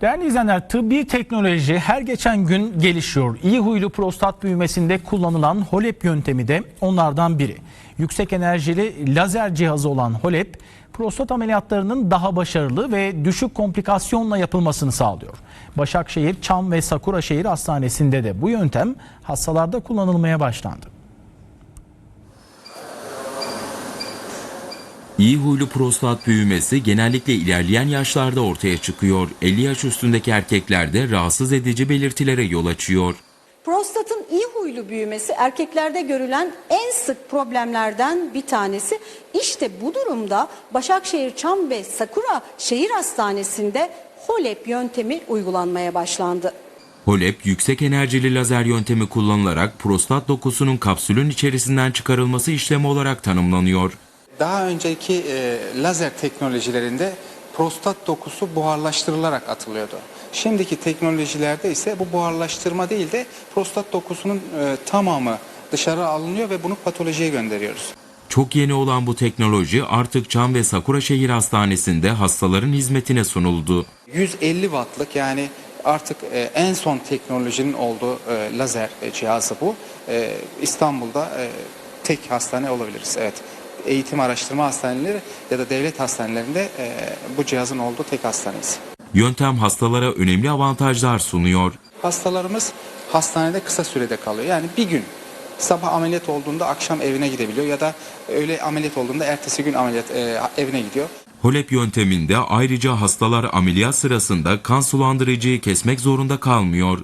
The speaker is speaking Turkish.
Değerli izleyenler tıbbi teknoloji her geçen gün gelişiyor. İyi huylu prostat büyümesinde kullanılan HOLEP yöntemi de onlardan biri. Yüksek enerjili lazer cihazı olan HOLEP prostat ameliyatlarının daha başarılı ve düşük komplikasyonla yapılmasını sağlıyor. Başakşehir, Çam ve Sakuraşehir Hastanesi'nde de bu yöntem hastalarda kullanılmaya başlandı. İyi huylu prostat büyümesi genellikle ilerleyen yaşlarda ortaya çıkıyor. 50 yaş üstündeki erkeklerde rahatsız edici belirtilere yol açıyor. Prostatın iyi huylu büyümesi erkeklerde görülen en sık problemlerden bir tanesi. İşte bu durumda Başakşehir Çam ve Sakura Şehir Hastanesi'nde HOLEP yöntemi uygulanmaya başlandı. HOLEP yüksek enerjili lazer yöntemi kullanılarak prostat dokusunun kapsülün içerisinden çıkarılması işlemi olarak tanımlanıyor. Daha önceki e, lazer teknolojilerinde prostat dokusu buharlaştırılarak atılıyordu. Şimdiki teknolojilerde ise bu buharlaştırma değil de prostat dokusunun e, tamamı dışarı alınıyor ve bunu patolojiye gönderiyoruz. Çok yeni olan bu teknoloji artık Çam ve Sakuraşehir Hastanesi'nde hastaların hizmetine sunuldu. 150 wattlık yani artık e, en son teknolojinin olduğu e, lazer e, cihazı bu. İstanbul'da tek hastane olabiliriz. Evet. Eğitim araştırma hastaneleri ya da devlet hastanelerinde e, bu cihazın olduğu tek hastaneyiz. Yöntem hastalara önemli avantajlar sunuyor. Hastalarımız hastanede kısa sürede kalıyor. Yani bir gün sabah ameliyat olduğunda akşam evine gidebiliyor ya da öğle ameliyat olduğunda ertesi gün ameliyat e, evine gidiyor. HOLEP yönteminde ayrıca hastalar ameliyat sırasında kan sulandırıcıyı kesmek zorunda kalmıyor.